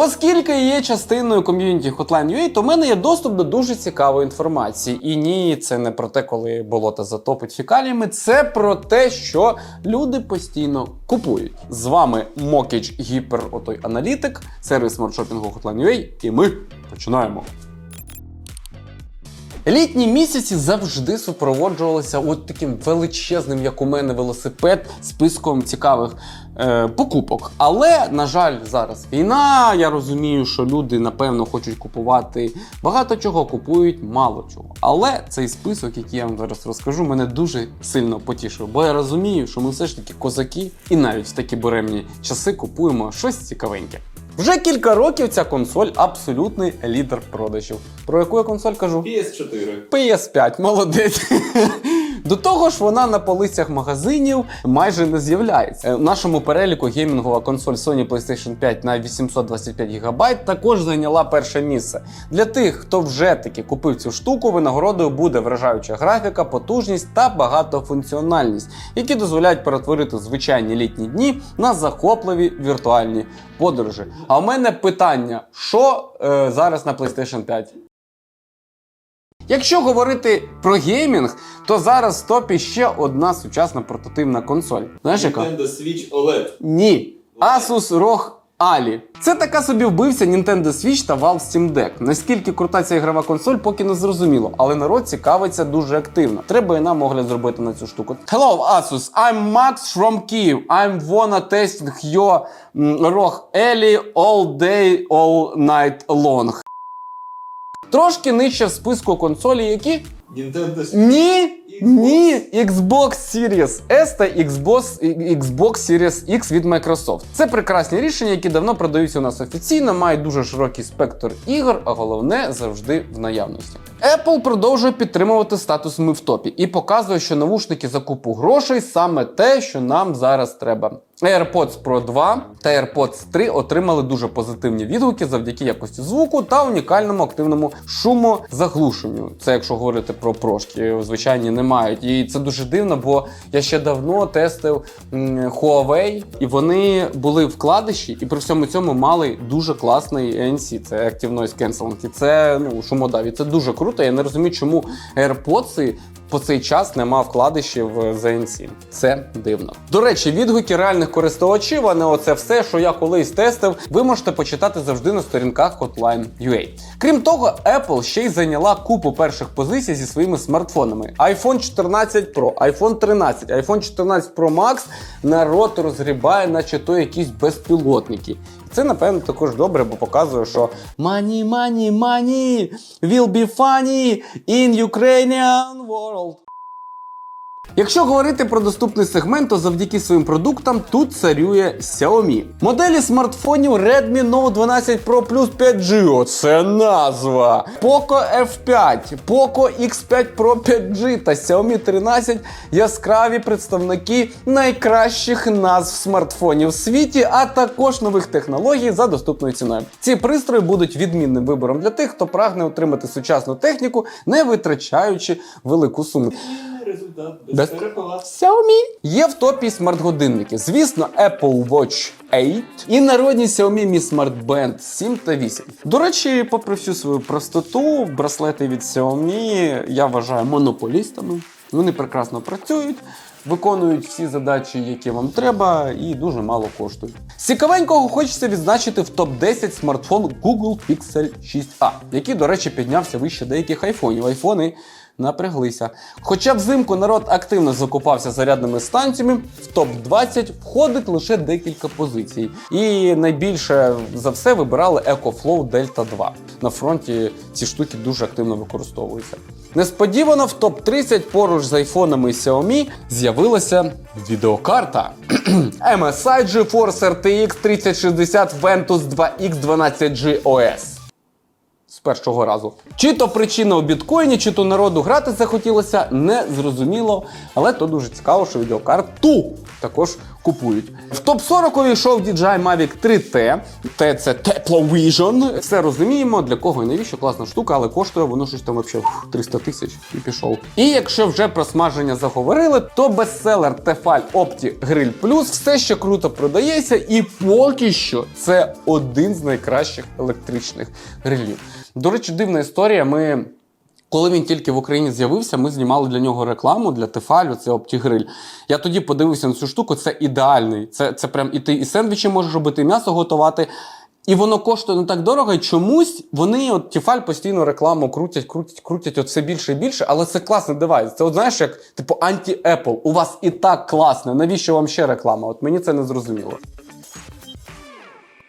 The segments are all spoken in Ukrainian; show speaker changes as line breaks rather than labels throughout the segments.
Оскільки є частиною ком'юніті Hotline.ua, то в мене є доступ до дуже цікавої інформації. І ні, це не про те, коли болото затопить фікаліями, це про те, що люди постійно купують. З вами Мокіч Гіпер, отой аналітик, сервіс маршопінгу Hotline.ua, і ми починаємо. Літні місяці завжди супроводжувалися от таким величезним, як у мене, велосипед списком цікавих е, покупок. Але, на жаль, зараз війна. Я розумію, що люди напевно хочуть купувати багато чого, купують мало чого. Але цей список, який я вам зараз розкажу, мене дуже сильно потішив, бо я розумію, що ми все ж таки козаки, і навіть в такі буремні часи купуємо щось цікавеньке. Вже кілька років ця консоль абсолютний лідер продажів. Про яку я консоль кажу?
PS4.
PS5, молодець. До того ж, вона на полицях магазинів майже не з'являється. Е, В нашому переліку геймінгова консоль Sony PlayStation 5 на 825 ГБ також зайняла перше місце. Для тих, хто вже таки купив цю штуку, винагородою буде вражаюча графіка, потужність та багатофункціональність, які дозволяють перетворити звичайні літні дні на захопливі віртуальні подорожі. А у мене питання: що е, зараз на PlayStation 5? Якщо говорити про геймінг, то зараз в топі ще одна сучасна портативна консоль. Знаєш яка?
Nintendo Switch OLED.
Ні. Asus ROG Ali. Це така собі вбився Nintendo Switch та Valve Steam Deck. Наскільки крута ця ігрова консоль, поки не зрозуміло, але народ цікавиться дуже активно. Треба і нам огляд зробити на цю штуку. Hello, Asus, I'm Max from Kyiv. I'm wanna testing your ROG Ali all day, all night long. Трошки нижче в списку консолі, які
Nintendo Switch.
ні, ні, Xbox Series S та Xbox, Xbox Series X від Microsoft. Це прекрасні рішення, які давно продаються у нас офіційно, мають дуже широкий спектр ігор, а головне завжди в наявності. Apple продовжує підтримувати статус ми в топі і показує, що навушники за купу грошей саме те, що нам зараз треба. AirPods Pro 2 та AirPods 3 отримали дуже позитивні відгуки завдяки якості звуку та унікальному активному шумозаглушенню. Це якщо говорити про прошки, звичайні не мають. І це дуже дивно, бо я ще давно тестив Huawei, і вони були вкладиші, і при всьому цьому мали дуже класний ANC, це Active Noise Cancelling. І це ну, шумодав. І це дуже круто. Я не розумію, чому AirPods по цей час нема в ZNC. Це дивно. До речі, відгуки реальних користувачів, а не оце все, що я колись тестив, ви можете почитати завжди на сторінках Hotline.ua. Крім того, Apple ще й зайняла купу перших позицій зі своїми смартфонами. iPhone 14 Pro, iPhone 13, iPhone 14 Pro Max народ розгрібає, наче то якісь безпілотники. Це, напевно, також добре, бо показує, що money, money, money will be funny in Ukrainian world. Якщо говорити про доступний сегмент, то завдяки своїм продуктам тут царює Xiaomi. Моделі смартфонів Redmi Note 12 Pro Plus 5G. Оце назва. Poco F5, Poco X5 Pro 5G та Xiaomi 13 яскраві представники найкращих назв смартфонів в світі, а також нових технологій за доступною ціною. Ці пристрої будуть відмінним вибором для тих, хто прагне отримати сучасну техніку, не витрачаючи велику суму.
Результат без,
Без-. Xiaomi. Є в топі смарт-годинники. Звісно, Apple Watch 8 і народні Xiaomi Mi Smart Band 7 та 8. До речі, попри всю свою простоту, браслети від Xiaomi я вважаю монополістами. Вони прекрасно працюють. Виконують всі задачі, які вам треба, і дуже мало коштують. Цікавенького хочеться відзначити в топ-10 смартфон Google Pixel 6a, який, до речі, піднявся вище деяких айфонів. Айфони напряглися. Хоча взимку народ активно закупався зарядними станціями, в топ-20 входить лише декілька позицій. І найбільше за все вибирали EcoFlow Delta 2. На фронті ці штуки дуже активно використовуються. Несподівано в топ-30 поруч з айфонами Xiaomi з'явилася відеокарта MSI GeForce RTX 3060 Ventus 2X 12G OS з першого разу. Чи то причина у біткоїні, чи то народу грати захотілося, не зрозуміло. Але то дуже цікаво, що відеокарту також купують. В топ-40 увійшов DJI Mavic 3T. Т це Teplvision. Все розуміємо, для кого і навіщо класна штука, але коштує воно щось там взагалі 300 тисяч і пішов. І якщо вже про смаження заговорили, то бестселер Tefal Opti Grill Plus все ще круто продається, і поки що це один з найкращих електричних грилів. До речі, дивна історія. Ми. Коли він тільки в Україні з'явився, ми знімали для нього рекламу для Тефалю, це OptiGrill. Я тоді подивився на цю штуку, це ідеальний. Це, це прям і ти і сендвічі можеш робити, і м'ясо готувати. І воно коштує не так дорого, і чомусь вони, от Тефаль постійно рекламу крутять, крутять, крутять от все більше і більше, але це класний девайс. Це от знаєш, як типу анті-Apple. У вас і так класне. Навіщо вам ще реклама? От мені це не зрозуміло.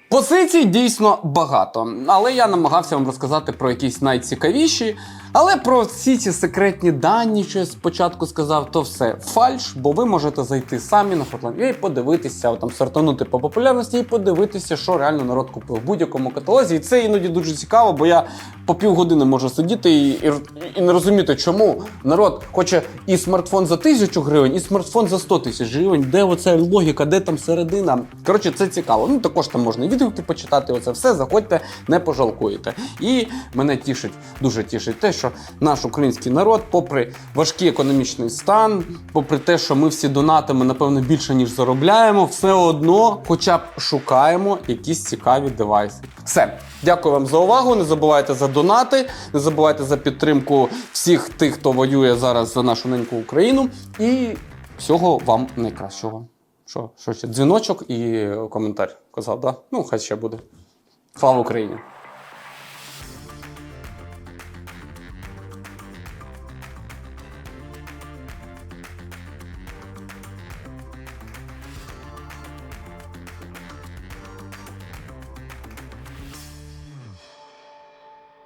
Позицій дійсно багато, але я намагався вам розказати про якісь найцікавіші. Але про всі ці секретні дані, що я спочатку сказав, то все фальш, бо ви можете зайти самі на Hotline.ua і подивитися, там сортанути по популярності і подивитися, що реально народ купив в будь-якому каталозі. І це іноді дуже цікаво, бо я по півгодини можу сидіти і, і, і не розуміти, чому народ хоче і смартфон за тисячу гривень, і смартфон за 100 тисяч гривень. Де оця логіка, де там середина? Коротше, це цікаво. Ну також там можна і відгуки почитати. Оце все заходьте, не пожалкуєте. І мене тішить, дуже тішить те, що наш український народ, попри важкий економічний стан, попри те, що ми всі донатимо, напевно, більше ніж заробляємо, все одно, хоча б шукаємо якісь цікаві девайси. Все, дякую вам за увагу. Не забувайте за донати, не забувайте за підтримку всіх тих, хто воює зараз за нашу неньку Україну. І всього вам найкращого. Що, що ще? Дзвіночок і коментар казав, да? Ну, хай ще буде. Слава Україні!